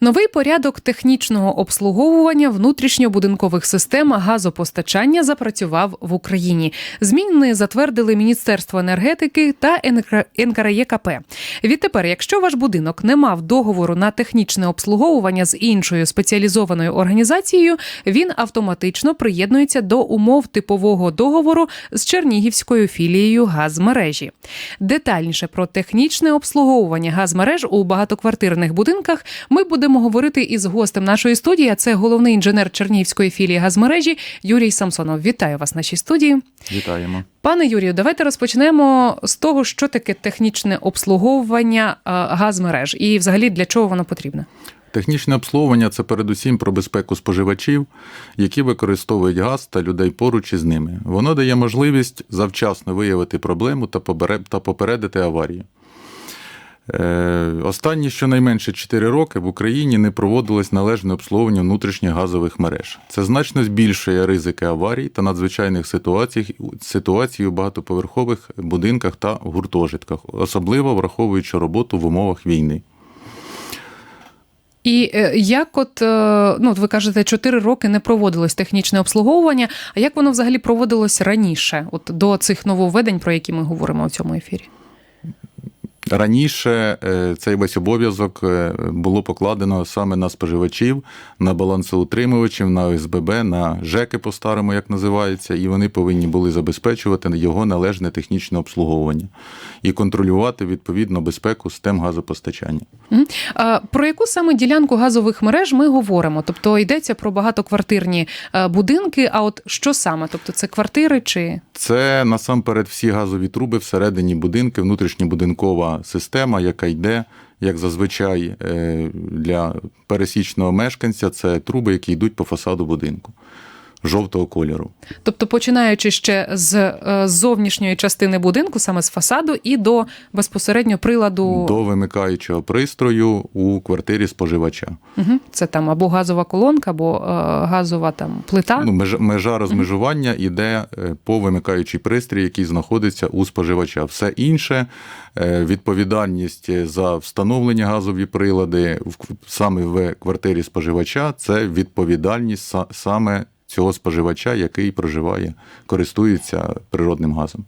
Новий порядок технічного обслуговування внутрішньобудинкових систем газопостачання запрацював в Україні. Зміни затвердили Міністерство енергетики та НКР- НКРЄКП. Відтепер, якщо ваш будинок не мав договору на технічне обслуговування з іншою спеціалізованою організацією, він автоматично приєднується до умов типового договору з Чернігівською філією газмережі. Детальніше про технічне обслуговування газмереж у багатоквартирних будинках ми будемо говорити із гостем нашої студії. а Це головний інженер Чернігівської філії газмережі Юрій Самсонов. Вітаю вас в нашій студії. Вітаємо. Пане Юрію, давайте розпочнемо з того, що таке технічне обслуговування газмереж і взагалі для чого воно потрібне. Технічне обслуговування це передусім про безпеку споживачів, які використовують газ та людей поруч із ними. Воно дає можливість завчасно виявити проблему та попередити аварію. Е, Останні щонайменше 4 роки в Україні не проводилось належне обслуговування внутрішніх газових мереж. Це значно збільшує ризики аварій та надзвичайних ситуацій, ситуацій у багатоповерхових будинках та гуртожитках, особливо враховуючи роботу в умовах війни. І е, як, от е, ну, ви кажете, 4 роки не проводилось технічне обслуговування. А як воно взагалі проводилось раніше, от до цих нововведень, про які ми говоримо у цьому ефірі? Раніше е, цей весь обов'язок е, було покладено саме на споживачів, на балансоутримувачів, на ОСББ, на ЖЕКи по-старому, як називається, і вони повинні були забезпечувати його належне технічне обслуговування і контролювати відповідно безпеку систем газопостачання. Про яку саме ділянку газових мереж ми говоримо? Тобто йдеться про багатоквартирні е, будинки. А от що саме? Тобто це квартири чи Це насамперед всі газові труби всередині будинки, внутрішньобудинкова система, яка йде, як зазвичай е, для пересічного мешканця, це труби, які йдуть по фасаду будинку жовтого кольору. тобто, починаючи ще з е, зовнішньої частини будинку, саме з фасаду, і до безпосередньо приладу До вимикаючого пристрою у квартирі споживача. Угу. це там або газова колонка, або е, газова там плита. Ну, межа, межа розмежування йде е, по вимикаючий пристрій, який знаходиться у споживача. Все інше відповідальність за встановлення газові прилади в саме в квартирі споживача це відповідальність са- саме цього споживача, який проживає, користується природним газом.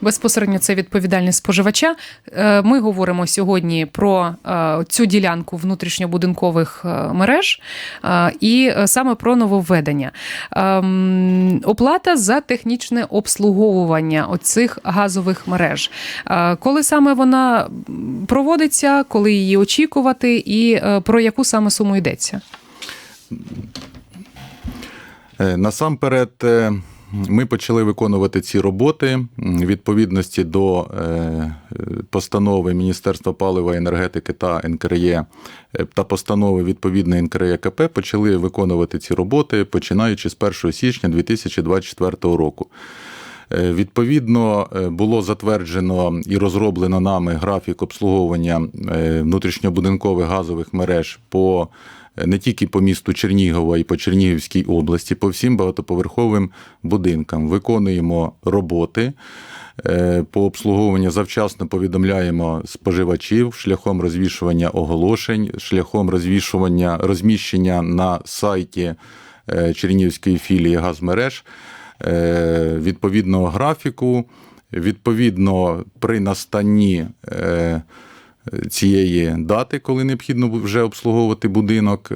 Безпосередньо це відповідальність споживача. Е, Ми говоримо сьогодні про е, цю ділянку внутрішньобудинкових е, мереж і саме про нововведення. Ем, Оплата за технічне обслуговування оцих газових мереж. Коли саме вона проводиться, коли її очікувати, і про яку саме суму йдеться? Е, Насамперед, е, ми почали виконувати ці роботи відповідності до е, постанови Міністерства палива енергетики та НКРЄ та постанови відповідної НКРЄКП почали виконувати ці роботи починаючи з 1 січня 2024 року. Відповідно, було затверджено і розроблено нами графік обслуговування внутрішньобудинкових газових мереж по не тільки по місту Чернігова і по Чернігівській області, по всім багатоповерховим будинкам. Виконуємо роботи. е, По обслуговуванню завчасно повідомляємо споживачів шляхом розвішування оголошень, шляхом розвішування розміщення на сайті е, Чернігівської філії газмереж е, відповідного графіку. Відповідно, при настанні цієї дати, коли необхідно вже обслуговувати будинок,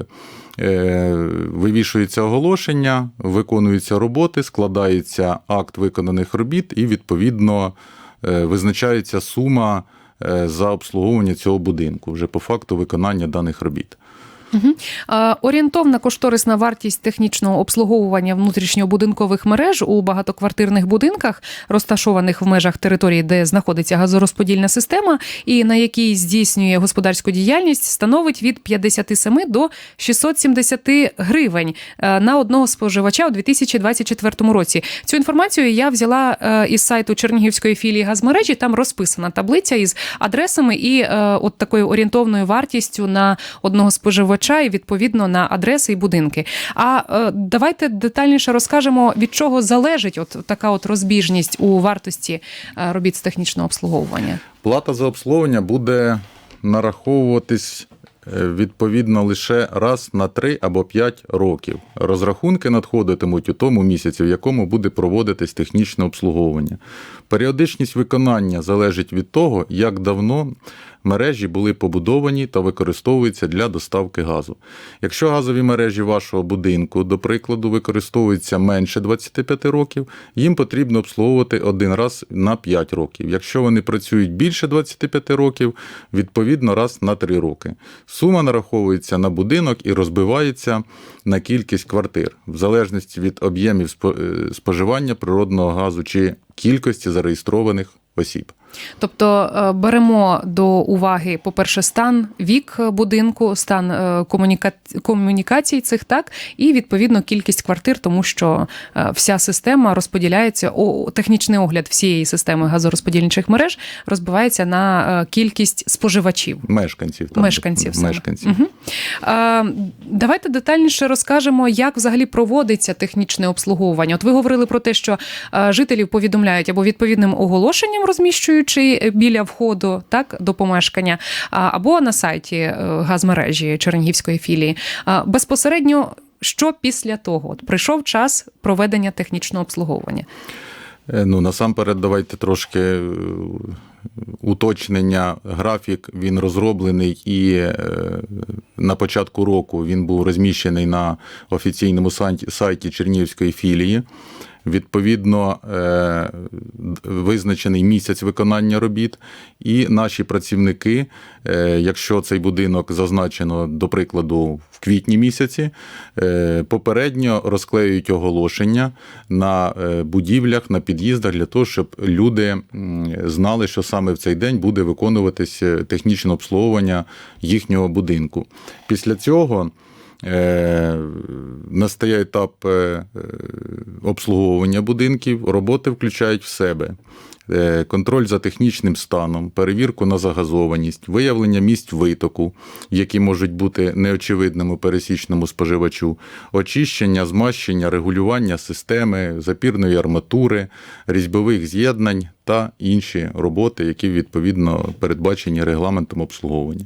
е, вивішується оголошення, виконуються роботи, складається акт виконаних робіт, і відповідно е, визначається сума е, за обслуговування цього будинку вже по факту виконання даних робіт. Угу. Орієнтовна кошторисна вартість технічного обслуговування внутрішньобудинкових мереж у багатоквартирних будинках, розташованих в межах території, де знаходиться газорозподільна система, і на якій здійснює господарську діяльність, становить від 57 до 670 гривень е, на одного споживача у 2024 році. Цю інформацію я взяла е, із сайту Чернігівської філії газмережі. Там розписана таблиця із адресами і е, от такою орієнтовною вартістю на одного споживача і відповідно на адреси і будинки. А е, давайте детальніше розкажемо, від чого залежить от така от розбіжність у вартості е, робіт з технічного обслуговування. Плата за обслуговування буде нараховуватись е, відповідно лише раз на 3 або 5 років. Розрахунки надходитимуть у тому місяці, в якому буде проводитись технічне обслуговування. Періодичність виконання залежить від того, як давно мережі були побудовані та використовуються для доставки газу. Якщо газові мережі вашого будинку, до прикладу, використовуються менше 25 років, їм потрібно обслуговувати один раз на 5 років. Якщо вони працюють більше 25 років, відповідно раз на 3 роки. Сума нараховується на будинок і розбивається на кількість квартир, в залежності від об'ємів е, споживання природного газу чи кількості зареєстрованих осіб. Тобто е, беремо до уваги, по-перше, стан, вік будинку, стан е, комуніка... комунікацій цих так, і відповідно кількість квартир, тому що е, вся система розподіляється, о, технічний огляд всієї системи газорозподільчих мереж розбивається на кількість споживачів. Мешканців. там, Мешканців саме. мешканців. Угу. А, давайте детальніше розкажемо, як взагалі проводиться технічне обслуговування. От ви говорили про те, що жителів повідомляють або відповідним оголошенням, розміщуючи біля входу так до помешкання, або на сайті е, газмережі Чернігівської філії. Безпосередньо. Що після того? От прийшов час проведення технічного обслуговування. Е, Ну, насамперед, давайте трошки е, уточнення. Графік він розроблений і на початку року він був розміщений на офіційному сайті Чернігівської філії. Відповідно, е, визначений місяць виконання робіт, і наші працівники, е, якщо цей будинок зазначено, до прикладу, в квітні місяці, е, попередньо розклеюють оголошення на будівлях, на під'їздах для того, щоб люди знали, що саме в цей день буде виконуватись технічне обслуговування їхнього будинку. Після цього. Е, Настає етап е, е, обслуговування будинків. Роботи включають в себе контроль за технічним станом, перевірку на загазованість, виявлення місць витоку, які можуть бути неочевидними пересічному споживачу, очищення, змащення, регулювання системи, запірної арматури, різьбових з'єднань та інші роботи, які відповідно передбачені регламентом обслуговування.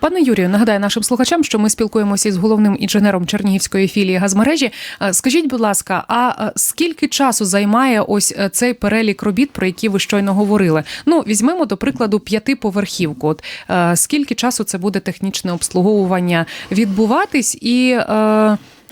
Пане Юрію, нагадаю нашим слухачам, що ми спілкуємося із головним інженером Чернігівської філії газмережі. Е, Скажіть, будь ласка, а е, скільки часу займає ось е, цей перелік робіт, про які ви щойно говорили? Ну, візьмемо до прикладу п'ятиповерхівку. От скільки часу це буде технічне обслуговування відбуватись і.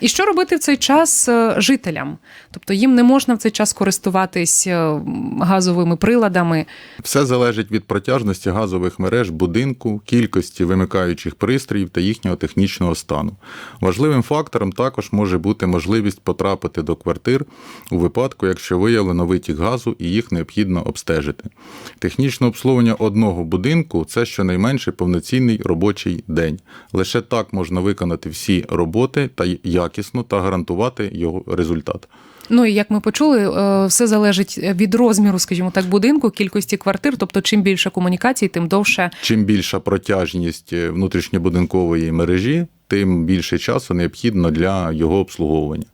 І що робити в цей час е, жителям? Тобто їм не можна в цей час користуватись е, газовими приладами. Все залежить від протяжності газових мереж будинку, кількості вимикаючих пристроїв та їхнього технічного стану. Важливим фактором також може бути можливість потрапити до квартир у випадку, якщо виявлено витік газу і їх необхідно обстежити. Технічне обслуговування одного будинку це щонайменше повноцінний робочий день. Лише так можна виконати всі роботи та якісно та гарантувати його результат. Ну і як ми почули, е, все залежить від розміру, скажімо так, будинку, кількості квартир. Тобто, чим більше комунікацій, тим довше. Чим більша протяжність е, внутрішньобудинкової мережі, тим більше часу необхідно для його обслуговування.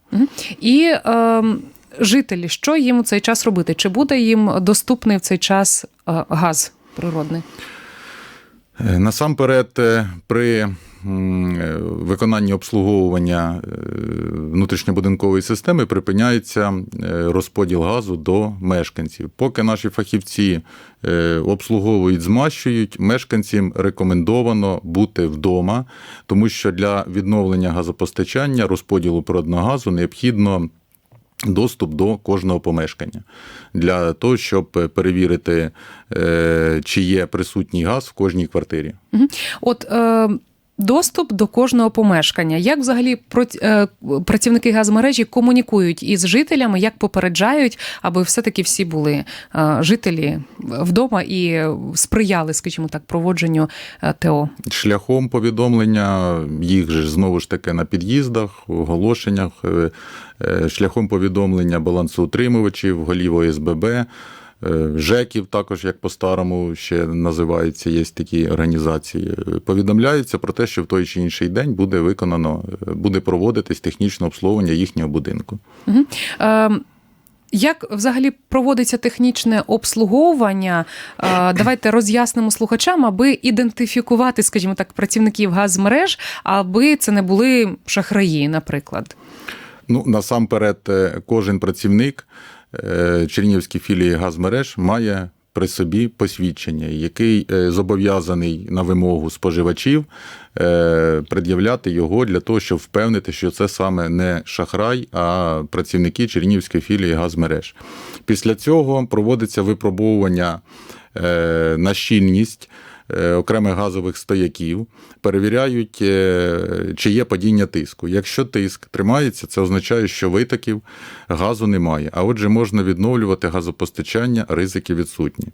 І е, жителі, що їм у цей час робити? Чи буде їм доступний в цей час е, газ природний? Е, Насамперед, е, при е, виконанні обслуговування внутрішньобудинкової системи припиняється розподіл газу до мешканців. Поки наші фахівці обслуговують, змащують, мешканцям рекомендовано бути вдома, тому що для відновлення газопостачання розподілу природного газу необхідно. Доступ до кожного помешкання для того, щоб перевірити, е, чи є присутній газ в кожній квартирі. От е, доступ до кожного помешкання. Як взагалі е, працівники газмережі комунікують із жителями, як попереджають, аби все-таки всі були е, жителі вдома і сприяли, скажімо так, проводженню е, ТО? Шляхом повідомлення їх ж знову ж таки на під'їздах, оголошеннях, шляхом повідомлення балансоутримувачів, голів ОСББ. Е, ЖЕКів, також як по-старому ще називається, є такі організації. Повідомляється про те, що в той чи інший день буде виконано, е, буде проводитись технічне обслуговування їхнього будинку. Е, Як взагалі проводиться технічне обслуговування? Е, Давайте роз'яснимо слухачам, аби ідентифікувати, скажімо так, працівників газмереж, аби це не були шахраї, наприклад. Ну, насамперед, кожен працівник е, філії газмереж має при собі посвідчення, який е, зобов'язаний на вимогу споживачів е, пред'являти його для того, щоб впевнити, що це саме не шахрай, а працівники Чернігівської філії газмереж. Після цього проводиться випробовування на щільність окремих газових стояків, перевіряють, е, чи є падіння тиску. Якщо тиск тримається, це означає, що витоків газу немає. А отже, можна відновлювати газопостачання, ризики відсутні.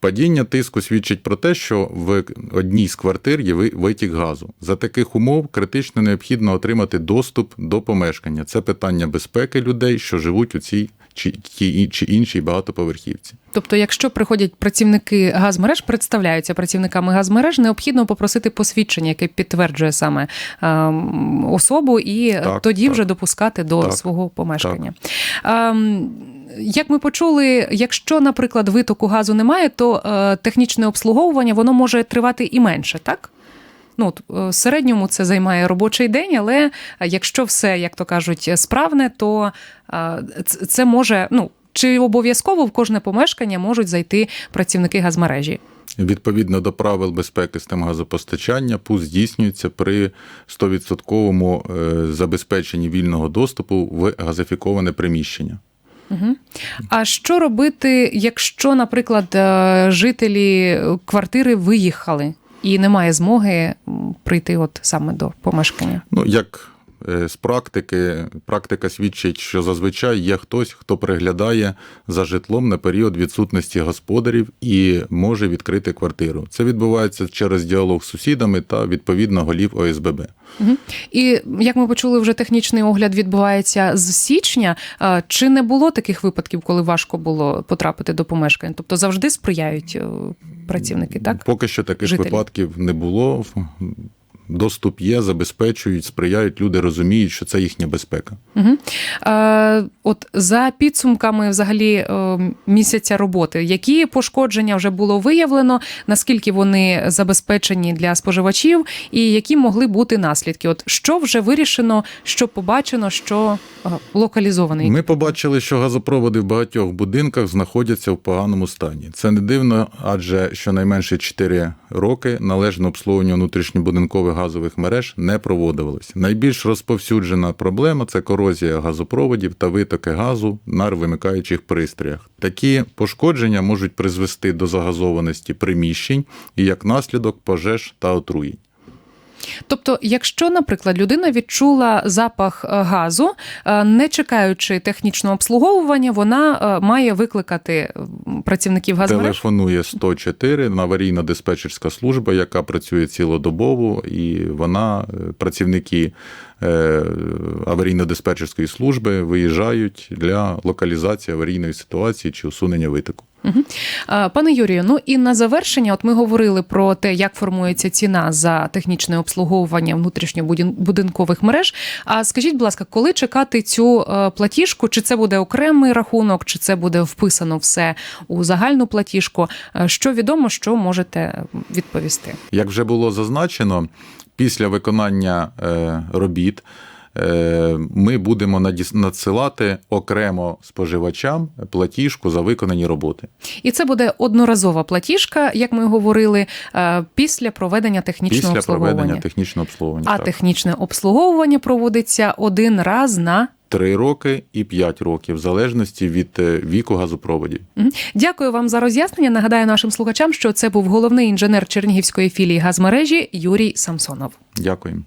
Падіння тиску свідчить про те, що в одній з квартир є витік газу. За таких умов критично необхідно отримати доступ до помешкання. Це питання безпеки людей, що живуть у цій чи, тій чи іншій багатоповерхівці. Тобто, якщо приходять працівники газмереж, представляються працівниками газмереж, необхідно попросити посвідчення, яке підтверджує саме ем, особу, і Так, тоді так. вже допускати до Так, свого помешкання. Ем, як ми почули, якщо, наприклад, витоку газу немає, то е, технічне обслуговування воно може тривати і менше, так? Ну, от, е, в середньому це займає робочий день, але е, якщо все, як то кажуть, справне, то е, це може, ну. Чи обов'язково в кожне помешкання можуть зайти працівники газмережі? Відповідно до правил безпеки систем газопостачання, ПУС здійснюється при 100% е, забезпеченні вільного доступу в газифіковане приміщення. А що робити, якщо, наприклад, е, жителі квартири виїхали і немає змоги прийти от саме до помешкання? Ну, як з практики, практика свідчить, що зазвичай є хтось, хто приглядає за житлом на період відсутності господарів і може відкрити квартиру. Це відбувається через діалог з сусідами та відповідно голів ОСББ. Мгм. І як ми почули, вже технічний огляд відбувається з січня. Е, Чи не було таких випадків, коли важко було потрапити до помешкання? Тобто завжди сприяють е, працівники, так? Поки що таких Жителі. випадків не було. Доступ є, забезпечують, сприяють, люди розуміють, що це їхня безпека. Угу. Е, от за підсумками взагалі е, місяця роботи, які пошкодження вже було виявлено, наскільки вони забезпечені для споживачів, і які могли бути наслідки? От що вже вирішено, що побачено, що локалізований? Ми побачили, що газопроводи в багатьох будинках знаходяться в поганому стані. Це не дивно, адже щонайменше 4 роки належне обслуговування внутрішньобудинкових газових мереж не проводилось. Найбільш розповсюджена проблема це корозія газопроводів та витоки газу на вимикаючих пристроях. Такі пошкодження можуть призвести до загазованості приміщень і як наслідок пожеж та отруєнь. Тобто, якщо, наприклад, людина відчула запах е, газу, е, не чекаючи технічного обслуговування, вона е, має викликати працівників газмереж. Телефонує 104 аварійно-диспетчерська служба, яка працює цілодобово, і вона, працівники аварійно-диспетчерської служби, виїжджають для локалізації аварійної ситуації чи усунення витоку. А, Пане Юрію, ну і на завершення, от ми говорили про те, як формується ціна за технічне обслуговування внутрішньобудинкових мереж. А скажіть, будь ласка, коли чекати цю е, платіжку? Чи це буде окремий рахунок, чи це буде вписано все у загальну платіжку? Е, Що відомо, що можете відповісти? Як вже було зазначено, після виконання е, робіт ми будемо надсилати окремо споживачам платіжку за виконані роботи. І це буде одноразова платіжка, як ми говорили, е, після проведення технічного Після обслуговування. проведення технічного обслуговування. А так. технічне обслуговування проводиться один раз на 3 роки і 5 років, в залежності від е, віку газопроводів. Дякую вам за роз'яснення. Нагадаю нашим слухачам, що це був головний інженер Чернігівської філії газмережі Юрій Самсонов. Дякуємо.